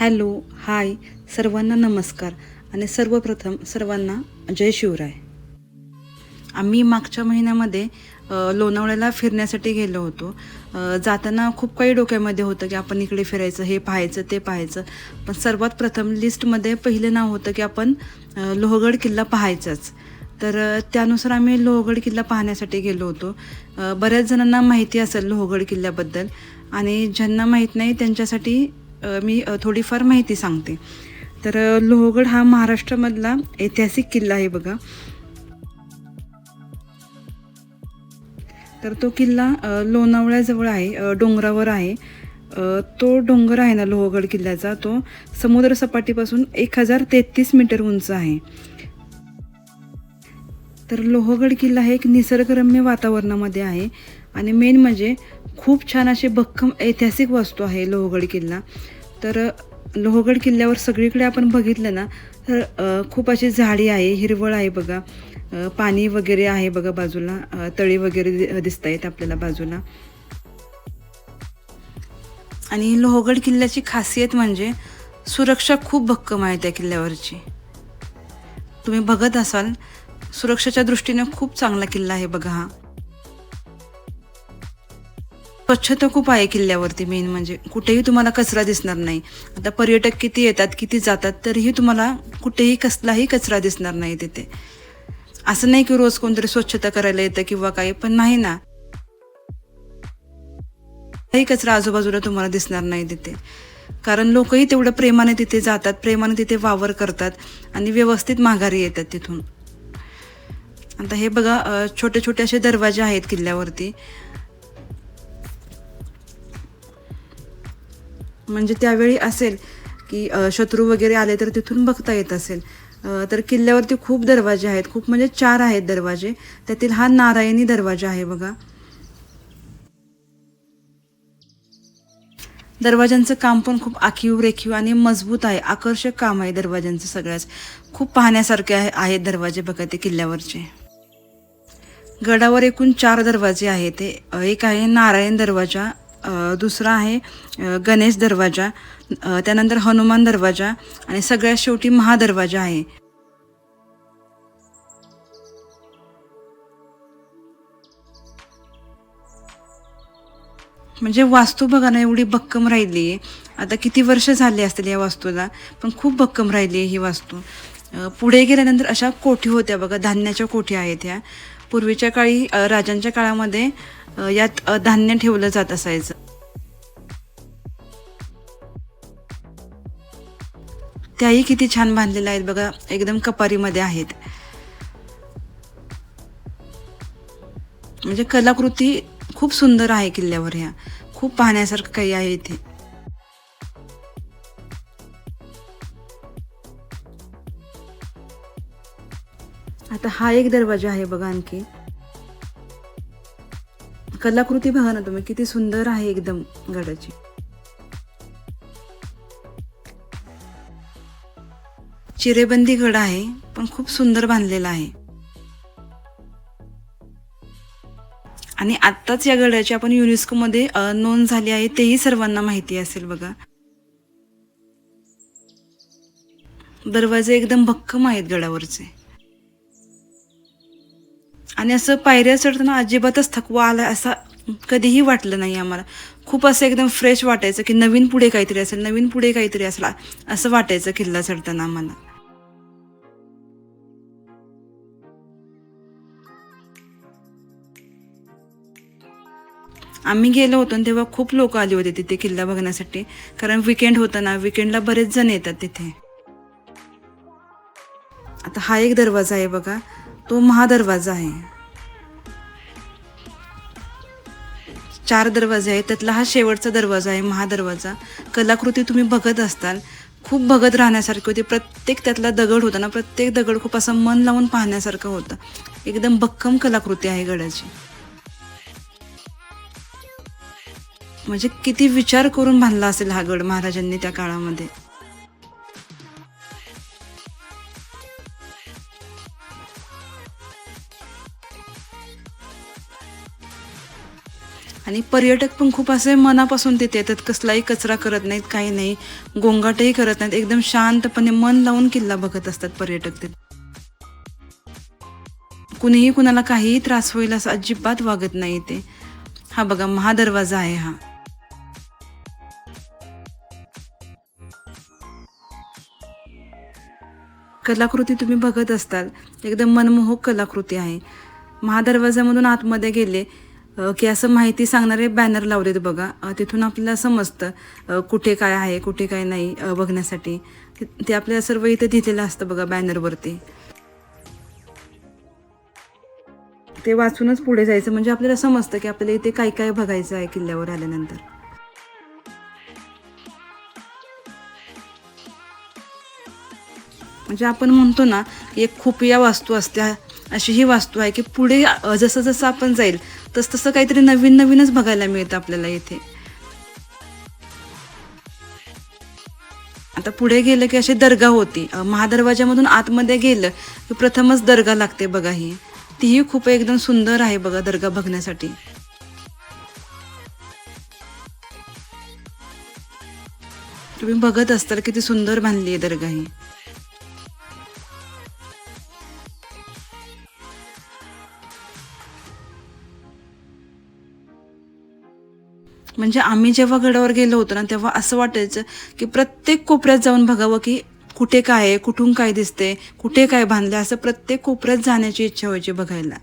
Hello hi सर्वांना नमस्कार आणि सर्वप्रथम सर्वांना जय शिवराय. आम्ही मागच्या महिन्यामध्ये लोणावळ्याला फिरण्यासाठी गेलो होतो. जाताना खूप काही डोक्यामध्ये होतं की आपण इकडे फिरायचं हे पाहायचं ते पाहायचं. पण सर्वात प्रथम लिस्टमध्ये पहिलं नाव होतं की आपण लोहगड किल्ला पाहायचाच. तर त्यानुसार आम्ही लोहगड किल्ला पाहण्यासाठी गेलो होतो. बऱ्याच जणांना माहिती असेल लोहगड किल्ल्याबद्दल. आणि ज्यांना माहीत नाही त्यांच्यासाठी मी थोडीफार माहिती सांगते. तर लोहगड हा महाराष्ट्रामधला ऐतिहासिक किल्ला आहे बघा. तर तो किल्ला लोणावळ्याजवळ आहे डोंगरावर आहे. तो डोंगर आहे ना लोहगड किल्ल्याचा तो समुद्र सपाटीपासून एक हजार तेहतीस मीटर उंच आहे. तर लोहगड किल्ला हे एक निसर्गरम्य वातावरणामध्ये आहे. आणि मेन म्हणजे खूप छान असे भक्कम ऐतिहासिक वास्तू आहे लोहगड किल्ला. तर लोहगड किल्ल्यावर सगळीकडे आपण बघितलं ना तर खूप अशी झाडी आहे हिरवळ आहे बघा. पाणी वगैरे आहे बघा बाजूला तळी वगैरे दि- दिसत आहेत आपल्याला बाजूला. आणि लोहगड किल्ल्याची खासियत म्हणजे सुरक्षा खूप भक्कम आहे त्या किल्ल्यावरची. तुम्ही बघत असाल सुरक्षेच्या दृष्टीने खूप चांगला किल्ला आहे बघा हा. स्वच्छता खूप आहे किल्ल्यावरती मेन म्हणजे. कुठेही तुम्हाला कचरा दिसणार नाही. आता पर्यटक किती येतात किती जातात तरीही तुम्हाला कुठेही कसलाही कचरा दिसणार नाही तिथे. असं नाही की रोज कोणतरी स्वच्छता करायला येतं किंवा काही पण नाही ना. काही कचरा आजूबाजूला तुम्हाला दिसणार नाही तिथे. कारण लोकही तेवढं प्रेमाने तिथे जातात प्रेमाने तिथे वावर करतात आणि व्यवस्थित माघारी येतात तिथून. आता हे बघा छोटे छोटे असे दरवाजे आहेत किल्ल्यावरती. म्हणजे त्यावेळी असेल की शत्रू वगैरे आले तर तिथून बघता येत असेल. तर किल्ल्यावरती खूप दरवाजे आहेत. खूप म्हणजे चार आहेत दरवाजे. त्यातील हा नारायणी दरवाजा आहे बघा. दरवाजांचं काम पण खूप आखीव रेखीव आणि मजबूत आहे. आकर्षक काम आहे दरवाजांचं सगळ्याच. खूप पाहण्यासारखे आहे आहेत दरवाजे बघा ते किल्ल्यावरचे. गडावर एकूण चार दरवाजे आहेत ते. एक आहे नारायण दरवाजा दुसरा आहे गणेश दरवाजा. त्यानंतर हनुमान दरवाजा आणि सगळ्यात शेवटी महादरवाजा आहे. म्हणजे वास्तू बघा ना एवढी भक्कम राहिली आहे. आता किती वर्ष झाली असतील या वास्तूला पण खूप भक्कम राहिली आहे ही वास्तू. पुढे गेल्यानंतर अशा कोठी होत्या बघा धान्याच्या कोठी आहेत ह्या. पूर्वीच्या काळी राजांच्या काळामध्ये यात धान्य ठेवलं जात असायचं. त्याही किती छान बांधलेल्या आहेत बघा एकदम कपारीमध्ये आहेत. म्हणजे कलाकृती खूप सुंदर आहे किल्ल्यावर ह्या. खूप पाहण्यासारखं काही आहे इथे. हा एक दरवाजा आहे बघा आणखी. कलाकृती बघा ना तुम्ही किती सुंदर आहे एकदम गडाची. चिरेबंदी गड आहे पण खूप सुंदर बांधलेला आहे. आणि आत्ताच या गडाची आपण युनेस्कोमध्ये नोंद झाली आहे तेही सर्वांना माहिती असेल बघा. दरवाजे एकदम भक्कम आहेत गडावरचे. आणि असं पायऱ्या चढताना अजिबातच थकवा आला असा कधीही वाटलं नाही आम्हाला. खूप असं एकदम फ्रेश वाटायचं की नवीन पुढे काहीतरी असेल नवीन पुढे काहीतरी असेल असं वाटायचं किल्ला चढताना आम्हाला. आम्ही गेलो होतो आणि तेव्हा खूप लोक आली होते तिथे किल्ला बघण्यासाठी. कारण विकेंड होतं ना विकेंडला बरेच जण येतात तिथे. आता हा एक दरवाजा आहे बघा. तो महादरवाजा आहे. चार दरवाजे आहेत त्यातला हा शेवटचा दरवाजा आहे महादरवाजा. कलाकृती तुम्ही बघत असताल खूप बघत राहण्यासारखी होती. प्रत्येक त्यातला दगड होता ना प्रत्येक दगड खूप असं मन लावून पाहण्यासारखं होतं. एकदम भक्कम कलाकृती आहे गडाची. म्हणजे किती विचार करून बांधला असेल हा गड महाराजांनी त्या काळामध्ये. आणि पर्यटक पण खूप असे मनापासून तिथे येतात. कसलाही कचरा करत नाहीत काही नाही. गोंगाटही करत नाहीत. एकदम शांतपणे मन लावून किल्ला बघत असतात पर्यटक ते. कुणीही कुणाला काहीही त्रास होईल असं अजिबात वागत नाही ते. हा बघा महादरवाजा आहे हा. कलाकृती तुम्ही बघत असताल. एकदम मनमोहक कलाकृती आहे. महादरवाजामधून आतमध्ये गेले की असं माहिती सांगणारे बॅनर लावलेत बघा. तिथून आपल्याला समजतं कुठे काय आहे कुठे काय नाही बघण्यासाठी. ते- आपल्याला सर्व इथे दिलेलं असतं बघा बॅनरवरती ते वाचूनच पुढे जायचं. म्हणजे आपल्याला समजतं की आपल्याला इथे काय काय बघायचं आहे किल्ल्यावर आल्यानंतर. म्हणजे आपण म्हणतो ना की एक खुपिया वास्तू असत्या अशी ही वास्तू आहे की पुढे जसं जसं आपण जाईल तस तसं काहीतरी नवीन नवीनच बघायला मिळतं आपल्याला इथे. आता पुढे गेलं की अशी दर्गा होती. महादरवाज्यामधून महादरवाजामधून आतमध्ये गेलं की प्रथमच दर्गा लागते बघा ही. तीही खूप एकदम सुंदर आहे बघा दर्गा बघण्यासाठी. तुम्ही बघत असताल किती सुंदर बांधली आहे दर्गा ही. म्हणजे आम्ही जेव्हा गडावर गेलो होतो ना तेव्हा असं वाटायचं की प्रत्येक कोपऱ्यात जाऊन बघावं की कुठे काय आहे कुठून काय दिसते कुठे काय बांधले असं प्रत्येक कोपऱ्यात जाण्याची इच्छा व्हायची बघायला.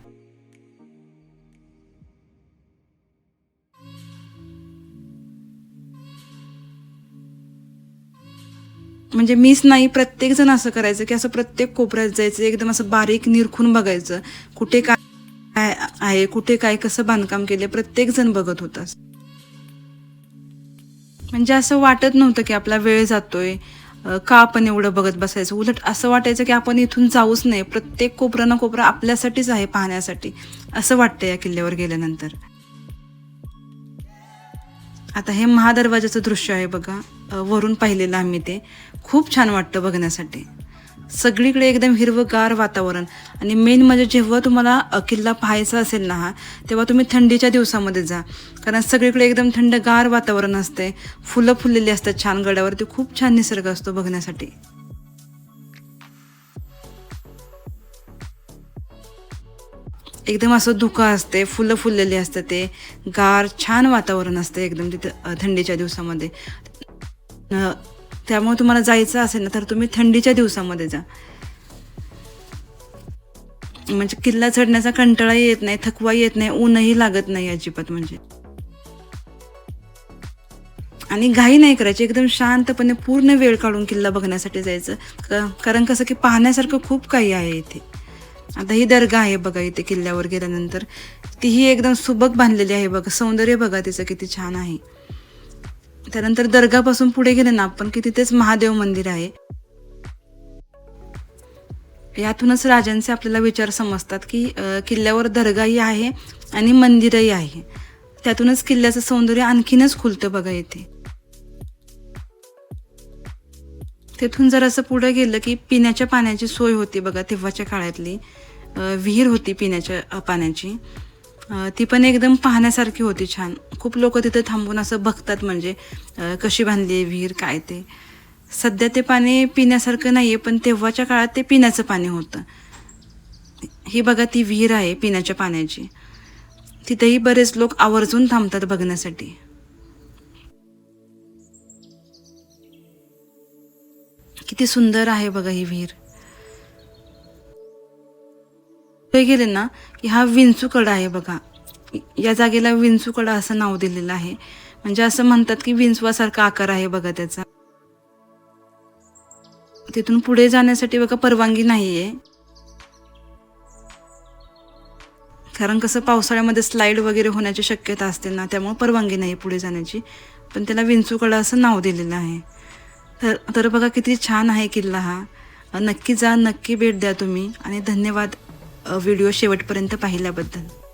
म्हणजे मीच नाही प्रत्येक जण असं करायचं की असं प्रत्येक कोपऱ्यात जायचं एकदम असं बारीक निरखून बघायचं कुठे काय आहे कुठे काय कसं बांधकाम केले प्रत्येक जण बघत होता. म्हणजे असं वाटत नव्हतं की आपला वेळ जातोय. का आपण एवढं बघत बसायचं? उलट असं वाटायचं की आपण इथून जाऊच नाही प्रत्येक कोपरा ना कोपरा आपल्यासाठीच आहे पाहण्यासाठी. असं वाटतं या किल्ल्यावर गेल्यानंतर. आता हे महादरवाजाचं दृश्य आहे बघा. वरून पाहिलेलं आम्ही ते. खूप छान वाटतं बघण्यासाठी. सगळीकडे एकदम हिरवंगार वातावरण. आणि मेन म्हणजे जेव्हा तुम्हाला किल्ला पाहायचा असेल ना हा तेव्हा तुम्ही थंडीच्या दिवसामध्ये जा. कारण सगळीकडे एकदम थंडगार वातावरण असते फुलं फुललेली असतात छान गडावरती खूप छान निसर्ग असतो बघण्यासाठी. एकदम असं धुकं असते फुलं फुललेली असतं ते. गार छान वातावरण असतं एकदम तिथं थंडीच्या दिवसामध्ये. त्यामुळे तुम्हाला जायचं असेल ना तर तुम्ही थंडीच्या दिवसामध्ये जा. म्हणजे किल्ला चढण्याचा कंटाळाही येत नाही थकवा येत नाही ऊनही लागत नाही अजिबात म्हणजे. आणि घाई नाही करायची एकदम शांतपणे पूर्ण वेळ काढून किल्ला बघण्यासाठी जायचं. क- कारण कसं की पाहण्यासारखं खूप काही आहे इथे. आता ही दर्गा आहे बघा इथे किल्ल्यावर गेल्यानंतर. तीही एकदम सुबक बांधलेली आहे बघा. सौंदर्य बघा तिचं किती छान आहे. त्यानंतर दर्गापासून पुढे गेले ना आपण की तिथेच महादेव मंदिर आहे. यातूनच राजांचे आपल्याला विचार समजतात की किल्ल्यावर दर्गाही आहे आणि मंदिरही आहे. त्यातूनच किल्ल्याचं सौंदर्य आणखीनच खुलतं बघा इथे तेथून जर असं पुढे गेलं की पिण्याच्या पाण्याची सोय होती बघा तेव्हाच्या काळातली. विहीर होती पिण्याच्या पाण्याची. ती पण एकदम पाहण्यासारखी होती छान. खूप लोक तिथं थांबून असं बघतात म्हणजे कशी बांधली आहे विहीर काय ते. सध्या ते पाणी पिण्यासारखं नाही आहे पण तेव्हाच्या काळात ते पिण्याचं पाणी होतं. ही बघा ती विहीर आहे पिण्याच्या पाण्याची. तिथेही बरेच लोक आवर्जून थांबतात बघण्यासाठी. किती सुंदर आहे बघा ही विहीर. पुढे गेले ना की हा विंचूकडा आहे बघा. या जागेला विंचूकडा असं नाव दिलेलं आहे. म्हणजे असं म्हणतात की विंचवासारखा आकार आहे बघा त्याचा. तिथून पुढे जाण्यासाठी बघा परवानगी नाहीये. कारण कसं पावसाळ्यामध्ये स्लाईड वगैरे होण्याची शक्यता असते ना त्यामुळे परवानगी नाही पुढे जाण्याची. पण त्याला विंचूकडा असं नाव दिलेलं आहे. तर तर बघा किती छान आहे किल्ला हा. नक्की जा नक्की भेट द्या तुम्ही. आणि धन्यवाद. व्हिडिओ शेवटपर्यंत पाहिल्याबद्दल.